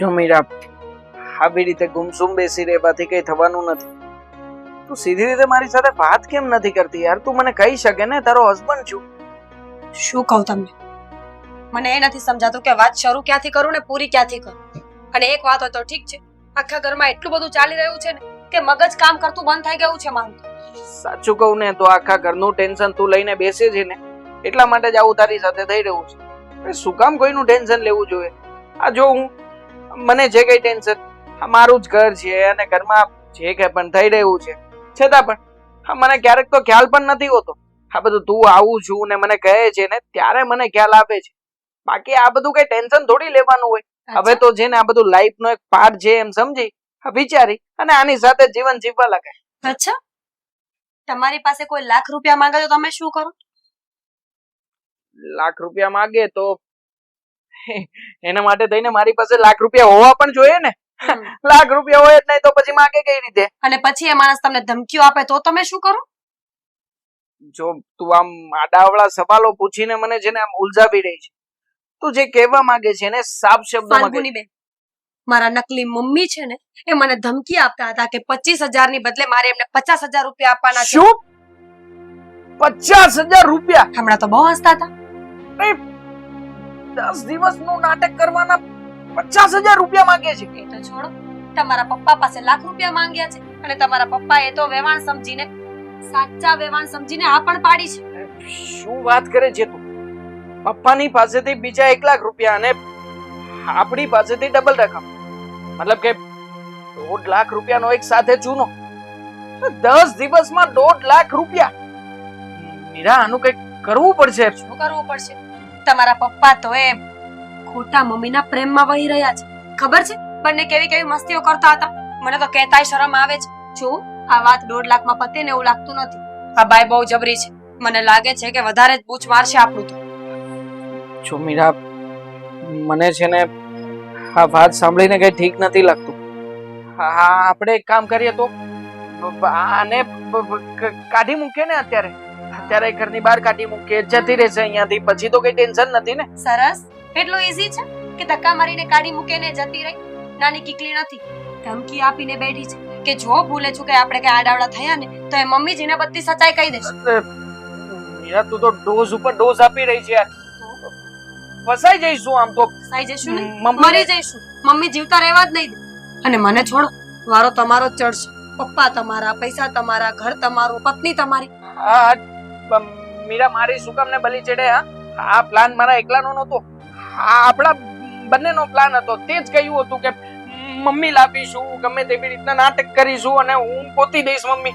જો મીરા આવી રીતે ગુમસુમ બેસી રહેવાથી કઈ થવાનું નથી. તું સીધી રીતે મારી સાથે વાત કેમ નથી કરતી યાર? તું મને કહી શકે ને તારો હસબન્ડ છું. શું કહું તમને? મને એ નથી સમજાતું કે વાત શરૂ ક્યાંથી કરું ને પૂરી ક્યાંથી કરું. અને એક વાત હોય તો ઠીક છે આખા ઘરમાં એટલું બધું ચાલી રહ્યું છે ને કે મગજ કામ કરતું બંધ થઈ ગયું છે મારું. સાચું કહું ને તો આખા ઘરનું ટેન્શન તું લઈને બેસે છે ને એટલા માટે જ આવું તારી સાથે થઈ રહ્યું છે. શું કામ કોઈનું ટેન્શન લેવું જોઈએ? આ જો હું મને જે કઈ ટેન્શન મારું જ ઘર છે અને ઘરમાં જે કઈ પણ થઈ રહ્યું છે. છતાં પણ હા મને ક્યારેક તો ખ્યાલ પણ નથી હોતો. આ બધું તું આવું છું ને મને કહે છે ને ત્યારે મને ખ્યાલ આવે છે. બાકી આ બધું કઈ ટેન્શન થોડી લેવાનું હોય. હવે તો છે ને આ બધું લાઈફ નો એક પાર્ટ છે એમ સમજી વિચારી અને આની સાથે જીવન જીવવા લાગે. અચ્છા. તમારી પાસે કોઈ લાખ રૂપિયા માંગે તો તમે શું કરો? લાખ રૂપિયા માંગે તો એના માટે થઈને મારી પાસે લાખ રૂપિયા હોવા પણ જોઈએ ને. લાખ રૂપિયા હોય જ નહીં તો પછી માંગે કઈ રીતે? અને પછી એ માણસ તમને ધમકીઓ આપે તો તમે શું કરો? જો તું આમ આડાવડા સવાલો પૂછીને મને છે ને આમ ઉલઝાવી રહી છે. તું જે કહેવા માંગે છે ને સાફ શબ્દોમાં બેન મારા નકલી મમ્મી છે ને એ મને ધમકી આપતા હતા કે પચીસ હજારની બદલે મારે એમને પચાસ હજાર રૂપિયા આપવાના છે. શું? પચાસ હજાર રૂપિયા? હમણાં તો બહુ હસતા હતા. દસ દિવસનું નાટક કરવાના પચાસ હજાર રૂપિયા માંગે છે. એ તો છોડો. તમારા પપ્પા પાસે લાખ રૂપિયા માંગ્યા છે અને તમારા પપ્પા એ તો વેવાણ સમજીને સાચા વેવાણ સમજીને આ પણ પાડી છે. શું વાત કરે છે તું? પપ્પાની પાસેથી બીજા એક લાખ રૂપિયા અને આપણી પાસેથી ડબલ રકમ. મતલબ કે દોઢ લાખ રૂપિયાનો એક સાથે ચૂનો દસ દિવસમાં દોઢ લાખ રૂપિયા. મીરા આનું કંઈક કરવું પડશે. શું કરવું પડશે? તમારા પપ્પા તો એ ખોટા મમ્મીના પ્રેમમાં વહી રહ્યા છે. ખબર છે? બંને કેવી કેવી મસ્તીઓ કરતા હતા. મને તો કહેતાય શરમ આવે છે. જો, આ વાત દોઢ લાખમાં પતે ને એવું લાગતું નથી. આ બાઈ બહુ જબરી છે. મને લાગે છે કે વધારે જ બૂચ મારશે આપણું તો. જો મીરા, મને છે ને આ વાત સાંભળીને કઈ ઠીક નથી લાગતું. હા આપણે એક કામ કરીએ તો. આને કાઢી મૂકીએ ને અત્યારે. અત્યારે ઘરની બહાર કાઢી મૂકીએ જતી રહેશે અહીંયાથી. પછી તો કઈ ટેન્શન નથી ને? સરસ. એટલું ઈઝી છે કે ધક્કા મારીને કાઢી મૂકીને જતી રહી? નાની કીકલી નથી. ધમકી આપીને બેઠી છે કે જો ભૂલે છું કે આપણે કઈ આડાવડા થયા ને તો એ મમ્મીજીને બધી સચાઈ કહી દેશે. મીરા તું તો ડોઝ ઉપર ડોઝ આપી રહી છે યાર. ફસાઈ જઈશું આમ તો. ફસાઈ જઈશું ને? મરી જઈશું. મમ્મી જીવતા રહેવા જ નહીં દે. અને મને છોડો વારો તમારો જ ચડશે. પપ્પા તમારા પૈસા તમારા ઘર તમારું પત્ની તમારી. મીરા મારી શું કામ ને બલી ચડે હા? આ પ્લાન મારા એકલાનો નહોતો. આપણા બંનેનો પ્લાન હતો. તે જ કહ્યું હતું કે મમ્મી લાવીશું ગમે તેવી રીતના નાટક કરીશું અને હું ગોતી દઈશ મમ્મી.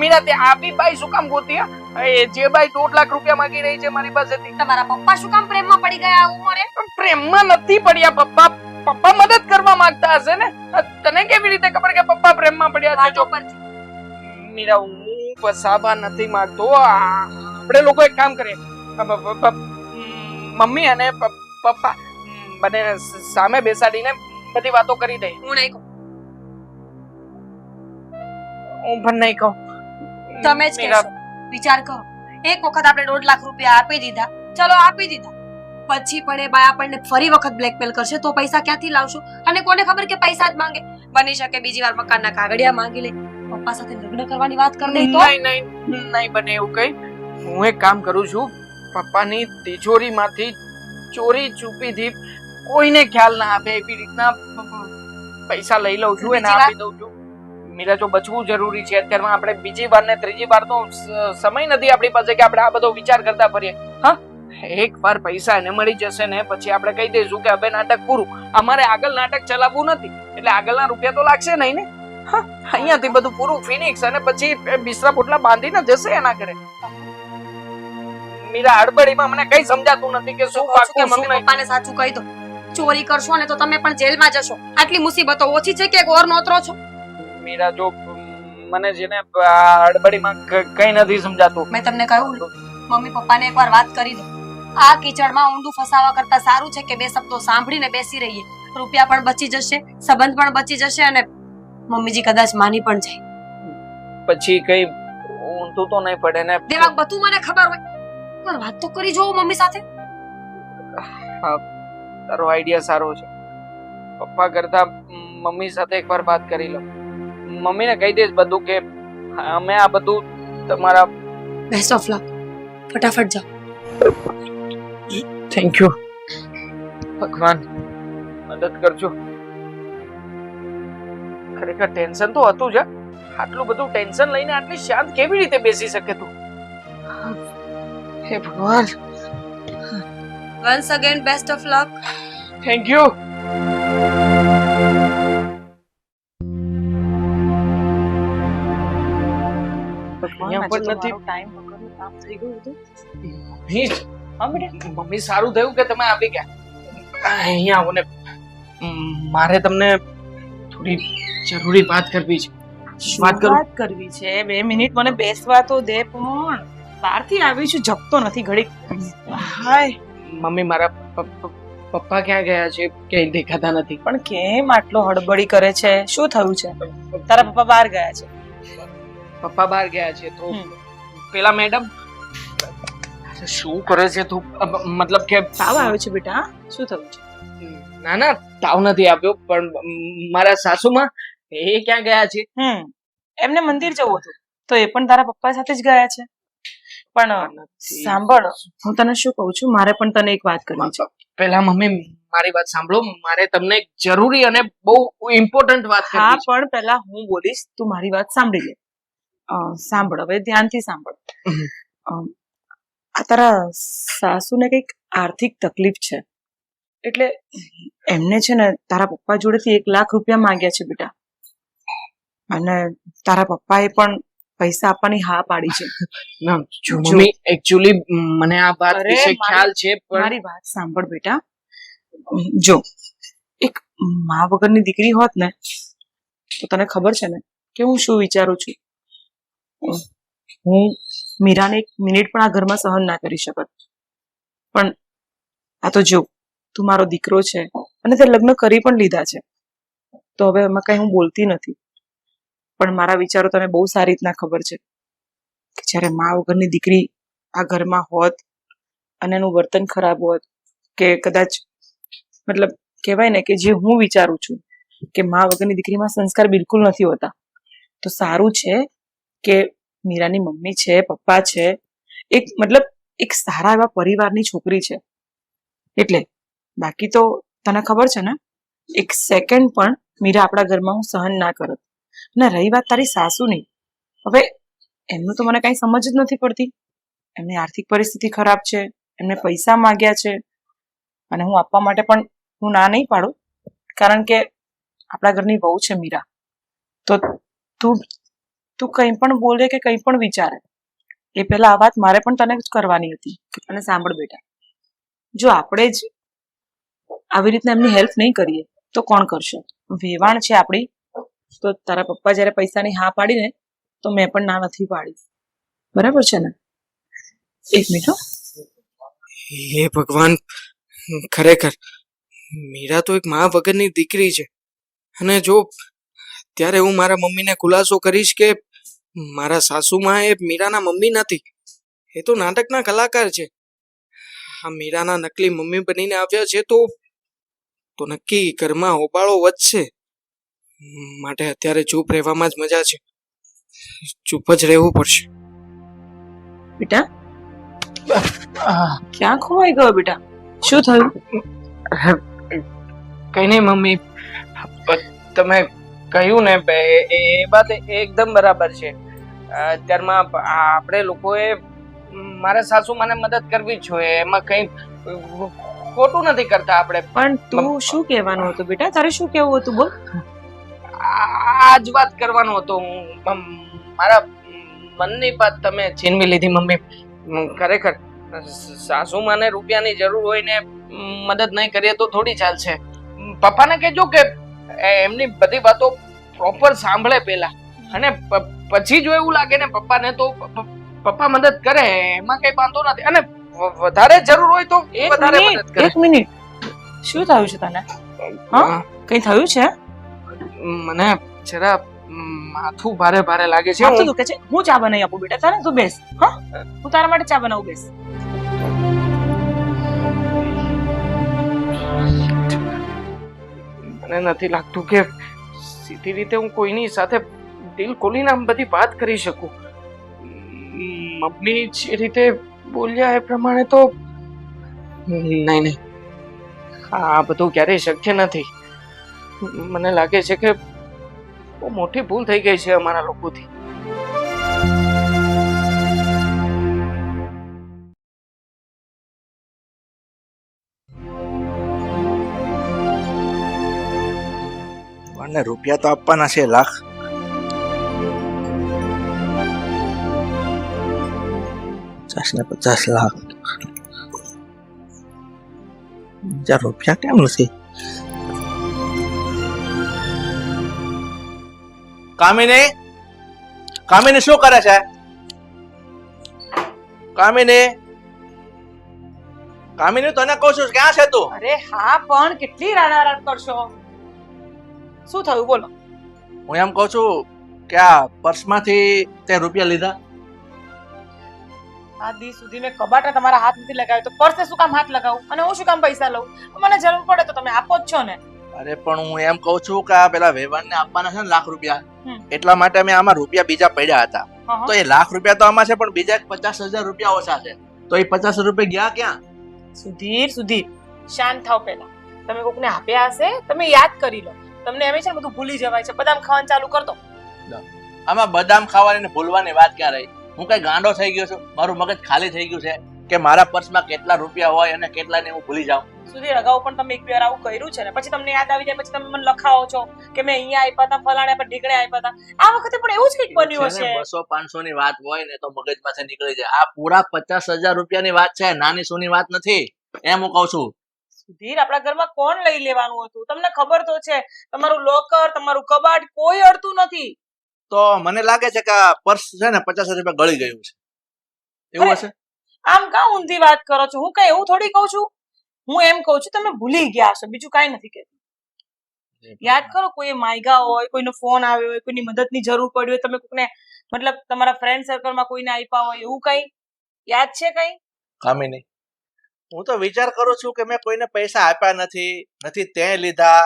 મીરા તે આપી બાઈ શું કામ ગોતી એ જે બાઈ દોઢ લાખ રૂપિયા માંગી રહી છે મારી પાસેથી. તમારા પપ્પા શું કામ પ્રેમમાં પડી ગયા ઉમરે? પ્રેમમાં નથી પડ્યા પપ્પા. પપ્પા મદદ કરવા માંગતા હશે ને? તને કેવી રીતે ખબર કે પપ્પા પ્રેમમાં પડ્યા છે. મીરા હું પસાબા નથી માંગતો આપણે લોકો એક કામ કરીએ. મમ્મી અને પપ્પા બંને સામે બેસાડીને બધી વાતો કરી દે. હું નહીં કહું. હું પણ નહીં કહું. તમે જ કહેશો. વિચાર કરો. એક વખત આપણે દોઢ લાખ રૂપિયા આપી દીધા. ચલો આપી દીધા. પછી પણ એ બાય આપણને ફરી વખત બ્લેકમેલ કરશે તો પૈસા ક્યાંથી લાવશો? અને કોને ખબર કે પૈસા જ માંગે? બની શકે બીજી વાર મકાનના કાગળિયા માંગી લે. પપ્પા સાથે લગ્ન કરવાની વાત કરી દે તો? નહીં નહીં નહીં બને એવું કઈ. હું એક કામ કરું છું પપ્પાની તિજોરીમાંથી ચોરી ચૂપીથી કોઈને ખ્યાલ ના આપે એવી રીતના પૈસા લઈ લઉં છું એને આપી દઉં છું. મીરા જો બચવું જરૂરી છે અત્યારમાં આપણે બીજી વાર ને ત્રીજી વાર તો સમય નથી આપણી પાસે કે આપણે આ બધો વિચાર કરતા ફરીએ. હા એક વાર પૈસા એને મળી જશે ને પછી આપણે કહી દઈશું કે હવે નાટક પૂરું. અમારે આગળ નાટક ચલાવવું નથી. એટલે આગળના રૂપિયા તો લાગશે નહીં ને? અહીંયાથી બધું પૂરું ફિનિક્સ અને પછી બિસ્તરા પોટલા બાંધીને જશે એના ઘરે. મીરા હડબડીમાં મને કઈ સમજાતું નથી કે શું પાકું શું પપ્પાને સાચું કહી દો. ચોરી કરશો ને તો તમે પણ જેલમાં જશો. આટલી મુસીબતો ઓછી છે કે ઓર નોતરો છો? મીરા જો મને જેને હડબડીમાં કઈ નથી સમજાતું. મેં તમને કહ્યું મમ્મી પપ્પાને એકવાર વાત કરી દો. આ કિચડમાં ઊંડું ફસાવા કરતા સારું છે કે બે શબ્દો સાંભળીને બેસી રહીએ. રૂપિયા પણ બચી જશે સંબંધ પણ બચી જશે અને મમ્મીજી કદાચ માની પણ જાય. પછી કઈ ઊંધું તો નહીં પડે ને. દેવાંગ બધું મને ખબર હોય. પણ વાત તો કરી જોઉં મમ્મી સાથે. તારો આઈડિયા સારો છે. પપ્પા કરતા મમ્મી સાથે એકવાર વાત કરી લો. મમ્મીને કહી દઈશ બધું કે અમે આ બધું તમારા બેસ્ટ ઓફ લક ફટાફટ જાઓ. થેન્ક યુ ભગવાન મદદ કરજો. ખરેખર ટેન્શન તો હતું જ આટલું બધું ટેન્શન લઈને આટલી શાંત કેવી રીતે બેસી શકે તું? હે ભગવાન. Once again best of luck thank you અહીંયા પણ નથી. ટાઈમ વગરનું કામ થઈ ગયું બધું. મમ્મી જ. હા બેટા? મમ્મી સારું થયું કે તમે આવી ગયા? અહીંયા આવો ને. ઉમ, મારે તમને થોડી જરૂરી વાત કરવી છે. વાત કરું? વાત કરવી છે? બે મિનિટ મને બેસવા તો દે પણ બહારથી આવી છું જપતો નથી ઘડીક. હાય. મમ્મી મારા પપ્પા ક્યાં ગયા છે? ક્યાંય દેખાતા નથી. પણ કેમ આટલો હડબડી કરે છે? શું થયું છે? તારા પપ્પા બહાર ગયા છે. પપ્પા બહાર ગયા છે તો પેલા મેડમ? શું કરે છે તું? મતલબ કે તાવ આવ્યો છે બેટા શું થયું છે? ના ના તાવ નથી આવ્યો પણ મારા સાસુમાં એ ક્યાં ગયા છે? હમ એમને મંદિર જવું હતું. તો એ પણ તારા પપ્પા સાથે જ ગયા છે. પણ સાંભળ હું તને શું કહું છું મારે પણ તને એક વાત કરવી છે. પહેલા મમ્મી મારી વાત સાંભળો મારે તમને એક જરૂરી અને બહુ ઇમ્પોર્ટન્ટ વાત હા પણ પહેલા હું બોલીશ તું મારી વાત સાંભળી લે. સાંભળ હવે ધ્યાનથી સાંભળ. આ તારા સાસુને કંઈક આર્થિક તકલીફ છે. એટલે એમને છે ને તારા પપ્પા જોડેથી એક લાખ રૂપિયા માંગ્યા છે બેટા. અને તારા પપ્પાએ પણ પૈસા આપવાની હા પાડી છે. મમ્મી એકચ્યુઅલી મને આ વાત વિશે ખ્યાલ છે પણ મારી વાત સાંભળ બેટા. જો એક મા વગરની દીકરી હોત ને તો તને ખબર છે ને કે હું શું વિચારું છું? હું મીરાને એક મિનિટ પણ આ ઘરમાં સહન ના કરી શકત. પણ આ તો જો તું મારો દીકરો છે. અને તે લગ્ન કરી પણ લીધા છે. તો હવે એમાં કઈ હું બોલતી નથી. પણ મારા વિચારો તને બહુ સારી રીતના ખબર છે. કે જ્યારે મા વગરની દીકરી આ ઘરમાં હોત અને એનું વર્તન ખરાબ હોત, કે કદાચ મતલબ કહેવાય ને કે જે હું વિચારું છું, કે મા વગરની દીકરીમાં સંસ્કાર બિલકુલ નથી હોતા. તો સારું છે કે મીરાની મમ્મી છે, પપ્પા છે. એક મતલબ એક સારા એવા પરિવારની છોકરી છે. એટલે બાકી તો તને ખબર છે ને? એક સેકન્ડ પણ મીરા આપણા ઘરમાં હું સહન ના કરત. ને, રહી વાત તારી સાસુની. હવે એમનું તો મને કાંઈ સમજ જ નથી પડતી. એમની આર્થિક પરિસ્થિતિ ખરાબ છે, એમને પૈસા માંગ્યા છે. અને હું આપવા માટે પણ હું ના નહીં પાડું. કારણ કે આપણા ઘરની વહુ છે મીરા. તો તું તું કંઈ પણ બોલે કે કંઈ પણ વિચારે, એ પહેલા આ વાત મારે પણ તને જ કરવાની હતી. અને સાંભળ બેટા. જો આપણે જ આવી રીતના એમની હેલ્પ નહીં કરીએ, તો કોણ કરશે? વેવાણ છે આપણી. તો તારા પપ્પા જ્યારે પૈસાની હા પાડીને, તો મેં પણ ના નથી પાડી. બરાબર છે ને? એક મિનિટ હે. ભગવાન, ખરેખર, મીરા તો એક મા વગરની દીકરી છે. અને જો ત્યારે હું મારા મમ્મીને ખુલાસો કરીશ કે મારા સાસુમાં એ મીરાના મમ્મી નથી, એ તો નાટકના કલાકાર છે. આ મીરાના નકલી મમ્મી બનીને આવ્યા છે તો તો નક્કી ઘરમાં હોબાળો વધશે? માટે અત્યારે ચૂપ રહેવામાં જ મજા છે. ચૂપ જ રહેવું પડશે. બેટા? ક્યાં ખોવાઈ ગયો બેટા? શું થયું? કઈ નહીં મમ્મી. તમે કહ્યું ને એ એ વાત એકદમ બરાબર છે. અત્યારમાં આપણે લોકોએ મારા સાસુ મને મદદ કરવી જ જોઈએ. એમાં કઈ ખોટું નથી કરતા આપણે. પણ તું શું કહેવાનું હતું બેટા? તારે શું કહેવું હતું બોલ. આ જ વાત કરવાનો હતો. હું મારા મનની વાત તમે છીનવી લીધી મમ્મી. ખરેખર સાસુ મને રૂપિયાની જરૂર હોય ને મદદ નહીં કરીએ તો થોડી ચાલશે. પપ્પાને કહેજો કે એમની બધી વાતો પ્રોપર સાંભળે પેલા અને પછી જો એવું લાગે ને પપ્પાને તો પપ્પા મદદ કરે એમાં કઈ વાંધો નથી. અને વધારે જરૂર હોય તો વધારે મદદ કરે. એક મિનિટ. શું થયું છે તને? હા? કઈ થયું છે? મને જરા માથું ભારે ભારે લાગે છે. માથું હું- દુખે છે? હું ચા બનાવી આપું બેટા તારે તું બેસ હા? હું તારા માટે ચા બનાવું બેસ. મને નથી લાગતું કે સીધી રીતે હું કોઈની સાથે દિલ ખોલીને આમ બધી વાત કરી શકું. મમ્મી જે રીતે બોલ્યા એ પ્રમાણે તો નહીં નહીં. આ બધું ક્યારેય શક્ય નથી. મને લાગે છે કે બહુ મોટી ભૂલ થઈ ગઈ છે અમારા લોકોથી. અને રૂપિયા તો આપવાના છે, લાખ. પચાસ ને પચાસ લાખ. હજાર રૂપિયા કેમ નથી? કામિની? કામિની શું કરે છે? કામિની? કામિની તને કહું છું ક્યાં છે તું? અરે હા પણ કેટલી રાડારાડ કરશો? શું થયું બોલો? હું એમ કહું છું કે આ પર્સમાંથી તે રૂપિયા લીધા. આ દી સુધી મેં કબાટા તમારા હાથ નથી લગાવ્યો. તો પર્સે શું કામ હાથ લગાવું? અને હું શું કામ પૈસા લઉં? મને જરૂર પડે તો તમે આપો જ છો ને. અરે પણ હું એમ કહું છું કે આ પેલા વ્યવહારને આપવાના છે ને લાખ રૂપિયા. એટલા માટે મેં આમાં રૂપિયા બીજા પડ્યા હતા. તો એ લાખ રૂપિયા તો આમાં છે પણ બીજા પચાસ હજાર રૂપિયા ઓછા છે. તો એ પચાસ રૂપિયા ગયા ક્યાં? સુધીર સુધીર. શાંત થાવ પહેલા. તમે કોકને આપ્યા હશે તમે યાદ કરી લો. તમને એમ છે ને બધું ભૂલી જવાય છે. બદામ ખાવાનું ચાલુ કરતો આમાં બદામ ખાવાની ભૂલવાની વાત ક્યાં રહી? હું કઈ ગાંડો થઈ ગયો છું? મારું મગજ ખાલી થઈ ગયું છે કે મારા પર્સમાં કેટલા રૂપિયા હોય અને કેટલા ને હું ભૂલી જાઉં. સુધીર અગાઉ પણ તમે એક વાર આવું કર્યું છે ને? પછી તમને યાદ આવી જાય પછી તમે મને લખાવો છો કે મેં અહીંયા આપ્યા હતા ફલાણે પર ઢીકણે આપ્યા હતા આ વખતે પણ એવું જ કંઈક બન્યું હશે? બસો પાંચસો ની વાત હોય ને તો મગજમાંથી નીકળી જાય. આ પૂરા પચાસ હજાર રૂપિયાની વાત છે નાની સોની વાત નથી. એમ હું કઉ છું. સુધીર આપણા ઘરમાં કોણ લઈ લેવાનું હતું? તમને ખબર તો છે તમારું લોકર તમારું કબાટ કોઈ અડતું નથી. તો મને લાગે છે કે આ પર્સ છે ને પચાસ રૂપિયા ગળી ગયું છે. એવું હશે? આમ કા ઊંધી વાત કરો છો? હું કઈ એવું થોડી કહું છું? હું એમ કહું છું તમે ભૂલી ગયા હશો બીજું કઈ નથી કહેતી. યાદ કરો કોઈ માયગા હોય કોઈનો ફોન આવ્યો હોય કોઈની મદદની જરૂર પડી હોય તમે કોઈને મતલબ તમારા ફ્રેન્ડ સર્કલમાં કોઈને આપ્યા હોય એવું કઈ? યાદ છે કઈ? નહીં. હું તો વિચાર કરું છું કે મેં કોઈને પૈસા આપ્યા નથી નથી તે લીધા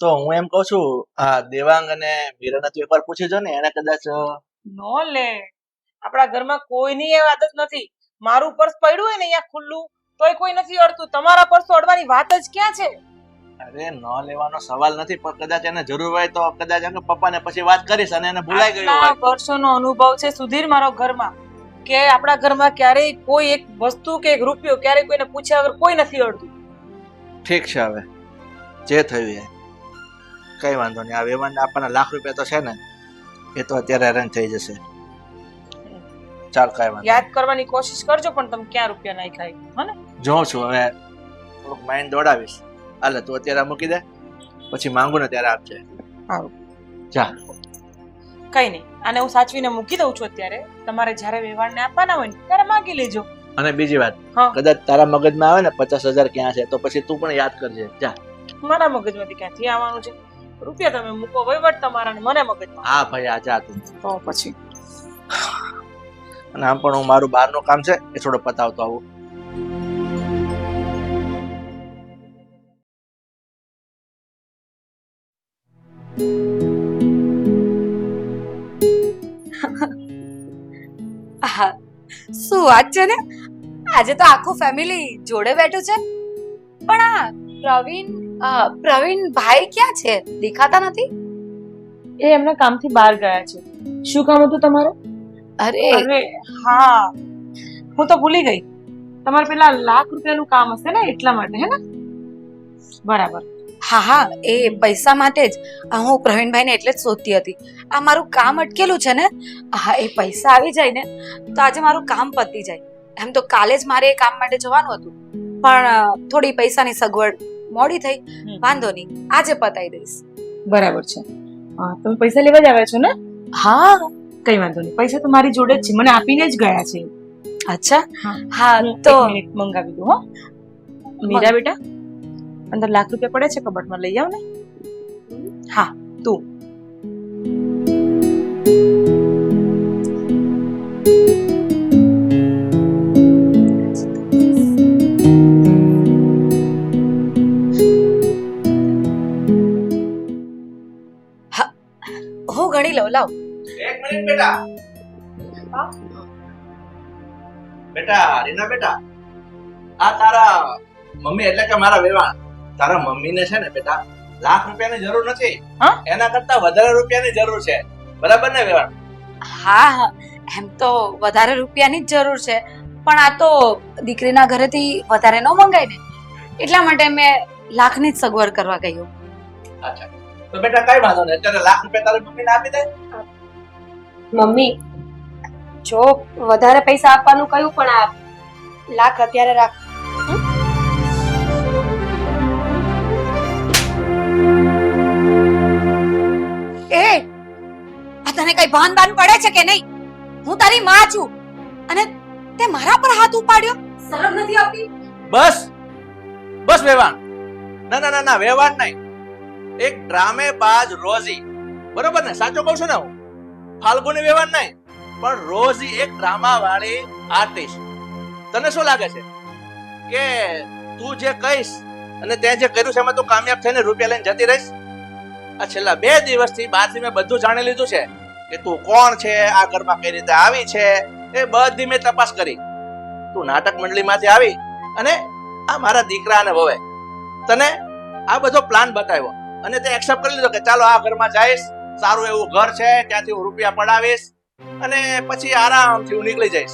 તો હું એમ કહું છું આ દેવાંગ અને મીરાને તું એકવાર પૂછી જો ને એને કદાચ નો લે. આપણા ઘરમાં કોઈની એ આદત નથી. મારું પર્સ પડ્યું હોય ને અહીંયા ખુલ્લું તોય કોઈ નથી અડતું. તમારા પર્સ અડવાની વાત જ ક્યાં છે? અરે ન લેવાનો સવાલ નથી પણ કદાચ એને જરૂર હોય તો કદાચ એને પપ્પાને પછી વાત કરીશ અને એને ભૂલાઈ ગયું હોય. વર્ષોનો અનુભવ છે સુધીર મારો ઘરમાં કે આપણા ઘરમાં ક્યારેય કોઈ એક વસ્તુ કે એક રૂપિયો ક્યારેય કોઈને પૂછ્યા વગર કોઈ નથી અડતું. ઠીક છે હવે. જે થયું એ. કઈ વાંધો નહીં. આ વેવાન આપણને લાખ રૂપિયા તો છે ને એ તો અત્યારે અરેન્જ થઈ જશે. ચાલ કઈ વાંધો યાદ કરવાની કોશિશ કરજો પણ તમે ક્યાં રૂપિયા નાખ્યા હો ને? નહીં. જોઉં છું હવે થોડુંક માઇન્ડ દોડાવીશ. હાલે તું અત્યારે મૂકી દે પછી માંગુ ને ત્યારે આપજે. જા. કઈ નહીં. આને હું સાચવીને મૂકી દઉં છું અત્યારે. તમારે જ્યારે વ્યવહારને આપવાના હોય ને ત્યારે માગી લેજો. અને બીજી વાત. કદાચ તારા મગજમાં આવે ને પચાસ હજાર ક્યાં છે તો પછી તું પણ યાદ કરજે. જા. મારા મગજમાંથી ક્યાંથી આવવાનું છે? રૂપિયા તમે મૂકો વહીવટ તમારા ને મને મગજમાં હા ભાઈ આ જા તું તો પછી? અને આમ પણ હું મારું બહારનું કામ છે એ થોડો પતાવતો આવું. શું વાત છે ને? આજે તો આખું ફેમિલી જોડે બેઠું છે. પણ આ પ્રવીણ અ, પ્રવીણ ભાઈ ક્યાં છે? દેખાતા નથી? એ એમના કામથી બહાર ગયા છે. શું કામ હતું તમારે? અરે અરે હા. હું તો ભૂલી ગઈ. તમારે પેલા લાખ રૂપિયાનું કામ હશે ને એટલા માટે હે ને? બરાબર. હા હા એ પૈસા માટે જ. હું પ્રવીણભાઈને એટલે જ શોધતી હતી. આ મારું કામ અટકેલું છે ને? હા એ પૈસા આવી જાય ને તો આજે મારું કામ પતી જાય. એમ તો કાલે જ મારે એ કામ માટે જવાનું હતું. પણ થોડી પૈસાની સગવડ મોડી થઈ વાંધો નહીં. આજે પતાવી દઈશ. બરાબર છે. તમે પૈસા લેવા જ આવ્યા છો ને? હા. કઈ વાંધો નહીં. પૈસા તો મારી જોડે જ છે. મને આપીને જ ગયા છે. અચ્છા. હા. હા તો મંગાવી દઉં હો. મીરા બેટા અંદર લાખ રૂપિયા પડે છે કબાટમાં. લઈ આવ ને. હા તું. બેટા રીના બેટા. આ તારા મમ્મી એટલે કે મારા વેવાણ. તારા મમ્મીને છે ને બેટા લાખ રૂપિયાની જરૂર નથી. હા? એના કરતા વધારે રૂપિયાની જરૂર છે. બરાબર ને વેવાણ? હા હા. એમ તો વધારે રૂપિયાની જ જરૂર છે. પણ આ તો દીકરીના ઘરેથી વધારે ન મંગાય ને. એટલા માટે મેં લાખની જ સગવડ કરવા કહ્યું અચ્છા. તો બેટા કઈ વાંધો નહીં. અત્યારે લાખ રૂપિયા તારી મમ્મીને આપી દે. મમ્મી જો વધારે પૈસા આપવાનું કયું પણ આપ લાખ અત્યારે રાખ. એ આ તને કઈ ભાન બાન પડે છે કે નહીં? હું તારી માં છું અને તે મારા પર હાથ ઉપાડ્યો? શરમ નથી આવતી? બસ બસ વેવાણ. ના ના ના ના વેવાણ નહીં. એક ડ્રામે બાજ રોઝી બરોબર ને? સાચો કહું છું ને હું? ફાલ્ગુની વેવાણ નહીં. પણ રોજ એક ડ્રામા વાળી આર્ટિસ્ટ. તને શું લાગે છે? કે તું જે કહીશ અને તે જે કર્યું છે એમાં તું કામયાબ થઈને રૂપિયા લઈને જતી રહીશ? આ છેલ્લા બે દિવસથી બહારથી મેં બધું જાણી લીધું છે કે તું કોણ છે, આ ઘરમાં કઈ રીતે આવી છે, એ બધી મેં તપાસ કરી. તું નાટક મંડળીમાંથી આવી અને આ મારા દીકરા અને વવે. તને આ બધો પ્લાન બતાવ્યો અને તે એક્સેપ્ટ કરી લીધો કે ચાલો આ ઘરમાં જઈશ, સારું એવું ઘર છે, ત્યાંથી હું રૂપિયા પડાવીશ અને પછી આરામથી હું નીકળી જઈશ.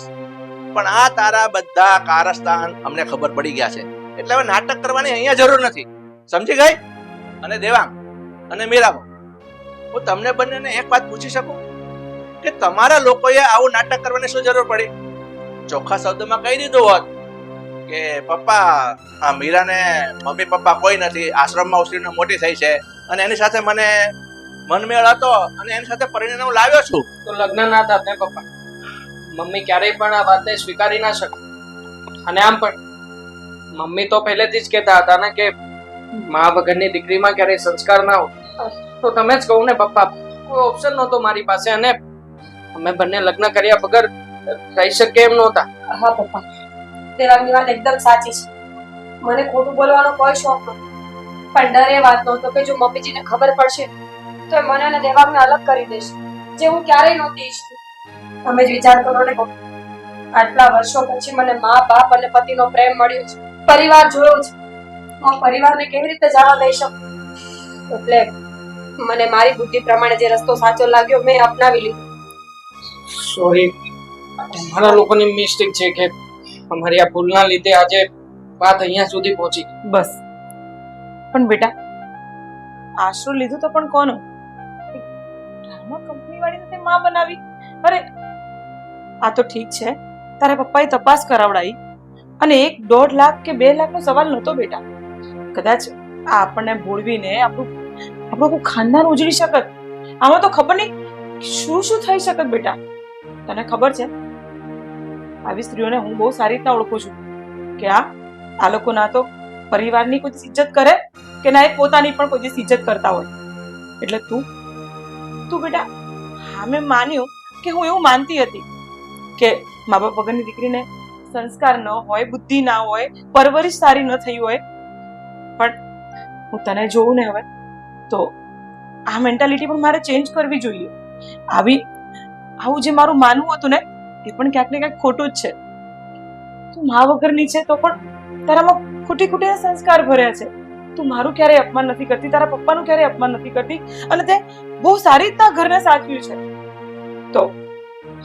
પણ આ તારા બધા કારસ્તાન અમને ખબર પડી ગયા છે. એટલે હવે નાટક કરવાની અહીંયા જરૂર નથી. સમજી ગઈ? અને દેવાંગ, અને મીરાબો, હું તમને બંનેને એક વાત પૂછી શકું? કે તમારા લોકોએ આવું નાટક કરવાની શું જરૂર પડી? ચોખ્ખા શબ્દમાં કહી દીધું હોત કે, પપ્પા, આ મીરાને મમ્મી પપ્પા કોઈ નથી, આશ્રમમાં ઉછરીને મોટી થઈ છે અને એની સાથે મને મનમેળ હતો અને એની સાથે પરિણામ હું લાવ્યો છું. તો લગ્ન ના થાત ને પપ્પા. મમ્મી ક્યારેય પણ આ વાતને સ્વીકારી ના શકે. અને આમ પણ મમ્મી તો પહેલેથી જ કહેતા હતા ને કે મા વગરની દીકરીમાં ક્યારેય સંસ્કાર ના હોય. તો તમે જ કહું ને પપ્પા કોઈ ઓપ્શન નહોતો મારી પાસે અને અમે બંને લગ્ન કર્યા વગર રહી શકે એમ નહોતા. હા પપ્પા. તેરાની વાત એકદમ સાચી છે. મને ખોટું બોલવાનો કોઈ શોખ નહોતો. પણ ડર એ વાત હતો કે જો મમ્મીજીને ખબર પડશે તો એ મને અને દેવાંગને અલગ કરી દેશે જે હું ક્યારેય નહોતી ઈચ્છતી તમે જ વિચાર કરો ને આટલા વર્ષો પછી મને મા બાપ અને પતિનો પ્રેમ મળ્યો છે પરિવાર જોયો છે. હું પરિવારને કેવી રીતે જાણવા દઈ શકું? એટલે મને મારી બુદ્ધિ પ્રમાણે જે રસ્તો સાચો લાગ્યો મેં અપનાવી લીધો. સોરી અમારા લોકોની મિસ્ટેક છે કે અમારી આ ભૂલના લીધે આજે વાત અહીંયા સુધી પહોંચી બસ. પણ બેટા આશરો લીધો તો પણ કોનો? કંપની માં બનાવી? અરે, આ તો ઠીક છે. તારા પપ્પાએ તપાસ કરાવડાવી અને એક દોઢ લાખ કે બે લાખનો સવાલ નહોતો બેટા. કદાચ આ આપણને ભોળવીને આપણું આપણું આખું ખાનદાન ઉજળી શકત. આમાં તો ખબર નહીં શું શું થઈ શકત બેટા. તને ખબર છે? આવી સ્ત્રીઓને હું બહુ સારી રીતના ઓળખું છું. કે આ આ લોકો ના તો પરિવારની કોઈ ઇજ્જત કરે કે ના એ પોતાની પણ કોઈ ઇજ્જત કરતા હોય. એટલે તું તું બેટા હા મેં માન્યું કે હું એવું માનતી હતી કે મા બાપ વગરની દીકરીને સંસ્કાર ન હોય, બુદ્ધિ ના હોય, પરવરિશ સારી ન થઈ હોય. પણ હું તને જોઉં ને હવે, તો આ મેન્ટાલિટી પણ મારે ચેન્જ કરવી જોઈએ. આવી, આવું જે મારું માનવું હતું ને, એ પણ ક્યાંક ને ક્યાંક ખોટું જ છે. તું મા વગરની છે તો પણ તારામાં ખોટી ખોટી સંસ્કાર ભર્યા છે. તું મારું ક્યારેય અપમાન નથી કરતી? તારા પપ્પાનું ક્યારેય અપમાન નથી કરતી? અને તે બહુ સારી રીતના ઘરને સાચવ્યું છે. તો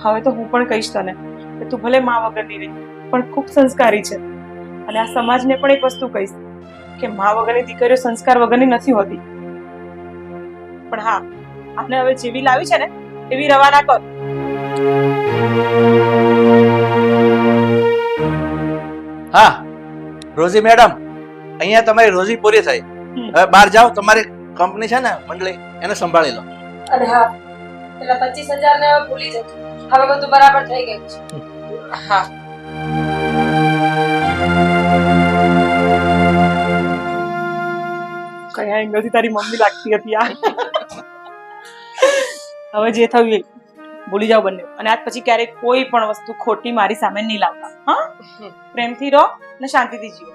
હવે તો હું પણ કહીશ તને કે તું ભલે મા વગરની રહી, પણ ખૂબ સંસ્કારી છે. અને આ સમાજને પણ એક વસ્તુ કહીશ કે મા વગરની દીકરીઓ સંસ્કાર વગરની નથી હોતી. પણ હા આપણે હવે જેવી લાવી છે ને, એવી રવાના કર. હા રોઝી મેડમ. અહીંયા તમારી રોજી પૂરી થઈ. હવે બહાર જાઓ તમારી કંપની છે ને મંડળી એને સંભાળી લો. અને હા પેલા પચીસ હજાર ને ભૂલી જતું હવે બધું બરાબર થઈ ગયું છે. હા. કયા એંગલથી તારી મમ્મી લાગતી હતી આ હવે જે થયું એ ભૂલી જાઓ બંને. અને આજ પછી ક્યારેક કોઈ પણ વસ્તુ ખોટી મારી સામે નહીં લાવતા. હા? પ્રેમથી રહો અને શાંતિથી જીવો.